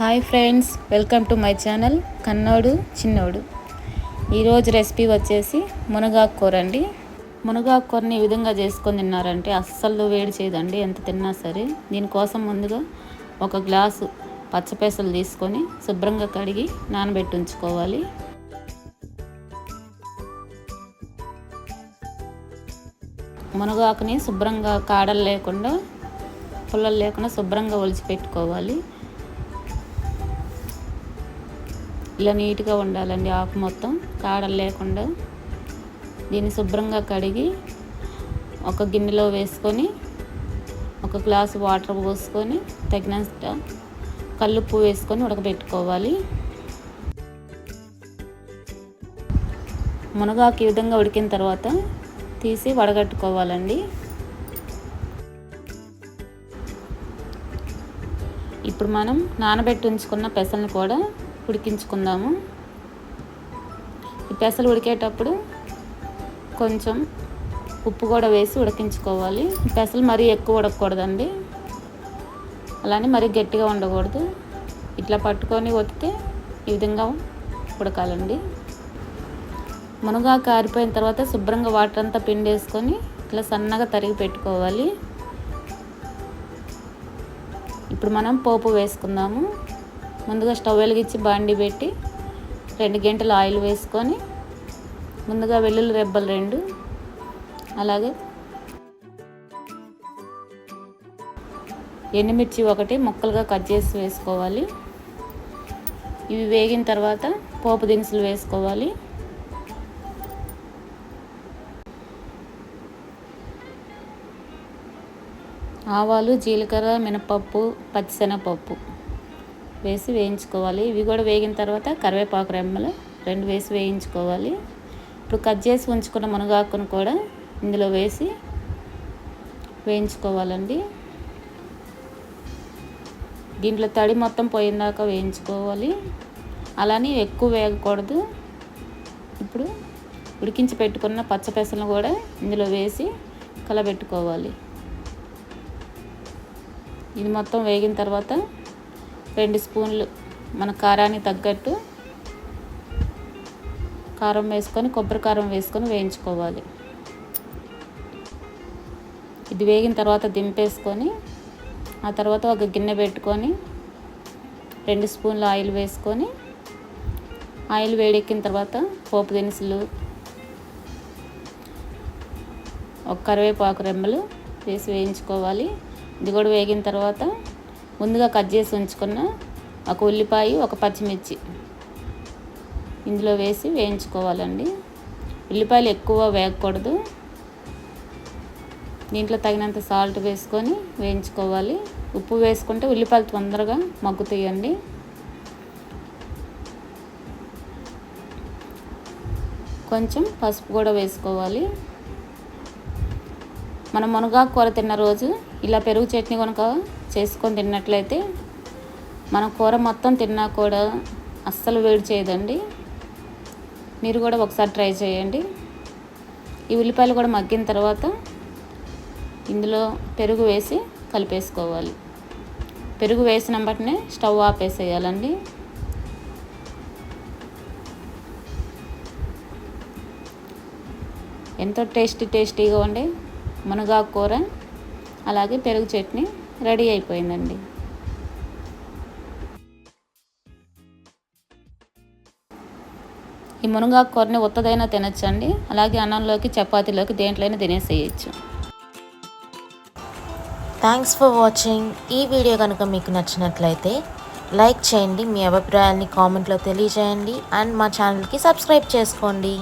Hi friends welcome to my channel Kannodu Chinnodu. ఈరోజు recipe వచ్చేసి మునగాకు కూర అండి మునగాకు కూరని ఈ విధంగా చేసుకొని తిన్నారంటే అస్సలు వేడి చేయదండి ఎంత తిన్నా సరే. దీనికోసం ముందుగా ఒక గ్లాసు పచ్చపేసలు తీసుకొని శుభ్రంగా కడిగి నానబెట్టి ఉంచుకోవాలి. మునగాకుని శుభ్రంగా కాడలు లేకుండా పుల్లలు లేకుండా శుభ్రంగా ఒలిచి పెట్టుకోవాలి ఇలా నీట్గా ఉండాలండి ఆకు మొత్తం. కాడలు లేకుండా దీన్ని శుభ్రంగా కడిగి ఒక గిన్నెలో వేసుకొని ఒక గ్లాసు వాటర్ పోసుకొని తగినంత కల్లుప్పు వేసుకొని ఉడకబెట్టుకోవాలి. మునగాకు ఈ విధంగా ఉడికిన తర్వాత తీసి వడగట్టుకోవాలండి. ఇప్పుడు మనం నానబెట్టి ఉంచుకున్న పెసల్ని కూడా ఉడికించుకుందాము. ఈ పెసలు ఉడికేటప్పుడు కొంచెం ఉప్పు కూడా వేసి ఉడికించుకోవాలి. పెసలు మరీ ఎక్కువ ఉడకకూడదండి అలానే మరీ గట్టిగా ఉండకూడదు. ఇట్లా పట్టుకొని ఒత్తితే ఈ విధంగా ఉడకాలండి. మునగా కారిపోయిన తర్వాత శుభ్రంగా వాటర్ అంతా పిండేసుకొని ఇట్లా సన్నగా తరిగి పెట్టుకోవాలి. ఇప్పుడు మనం పోపు వేసుకుందాము. ముందుగా స్టవ్ వెలిగించి బాండి పెట్టి రెండు గంటలు ఆయిల్ వేసుకొని ముందుగా వెల్లుల్లి రెబ్బలు రెండు అలాగే ఎండుమిర్చి ఒకటి ముక్కలుగా కట్ చేసి వేసుకోవాలి. ఇవి వేగిన తర్వాత పోపు దినుసులు వేసుకోవాలి. ఆవాలు జీలకర్ర మినపప్పు పచ్చిశనగపప్పు. వేసి వేయించుకోవాలి. ఇవి కూడా వేగిన తర్వాత కరివేపాకు రెమ్మలు రెండు వేసి వేయించుకోవాలి. ఇప్పుడు కట్ చేసి ఉంచుకున్న మునగాకును కూడా ఇందులో వేసి వేయించుకోవాలండి. దీంట్లో తడి మొత్తం పోయిందాక వేయించుకోవాలి. అలానే ఎక్కువ వేగకూడదు. ఇప్పుడు ఉడికించి పెట్టుకున్న పచ్చపెసలను కూడా ఇందులో వేసి కలబెట్టుకోవాలి. ఇది మొత్తం వేగిన తర్వాత రెండు స్పూన్లు మన కారానికి తగ్గట్టు కారం వేసుకొని కొబ్బరి కారం వేసుకొని వేయించుకోవాలి. ఇది వేగిన తర్వాత దింపేసుకొని ఆ తర్వాత ఒక గిన్నె పెట్టుకొని రెండు స్పూన్లు ఆయిల్ వేసుకొని ఆయిల్ వేడెక్కిన తర్వాత పోపు దినుసులు ఒక కరివేపాకు రెమ్మలు వేసి వేయించుకోవాలి. ఇది కూడా వేగిన తర్వాత ముందుగా కట్ చేసి ఉంచుకున్న ఒక ఉల్లిపాయ ఒక పచ్చిమిర్చి ఇందులో వేసి వేయించుకోవాలండి. ఉల్లిపాయలు ఎక్కువ వేగకూడదు. దీంట్లో తగినంత సాల్ట్ వేసుకొని వేయించుకోవాలి. ఉప్పు వేసుకుంటే ఉల్లిపాయలు తొందరగా మగ్గుతాయండి. కొంచెం పసుపు కూడా వేసుకోవాలి. మనం మునగాకు కూర తిన్న రోజు ఇలా పెరుగు చట్నీ కనుక చేసుకొని తిన్నట్లయితే మనం కూర మొత్తం తిన్నా కూడా అస్సలు వేడి చేయదండి. మీరు కూడా ఒకసారి ట్రై చేయండి. ఈ ఉల్లిపాయలు కూడా మగ్గిన తర్వాత ఇందులో పెరుగు వేసి కలిపేసుకోవాలి. పెరుగు వేసిన బట్టినే స్టవ్ ఆపేసేయాలండి ఎంతో టేస్టీ టేస్టీగా ఉండే మునగాకు కూర అలాగే పెరుగు చట్నీ రెడీ అయిపోయిందండి. ఈ మునగాకు కూరని ఉత్తదైనా తినచ్చండి. అలాగే అన్నంలోకి చపాతీలోకి దేంట్లోనే తినేసేయచ్చు. థ్యాంక్స్ ఫర్ వాచింగ్ ఈ వీడియో కనుక మీకు నచ్చినట్లయితే లైక్ చేయండి. మీ అభిప్రాయాన్ని కామెంట్లో తెలియజేయండి. అండ్ మా ఛానల్కి సబ్స్క్రైబ్ చేసుకోండి.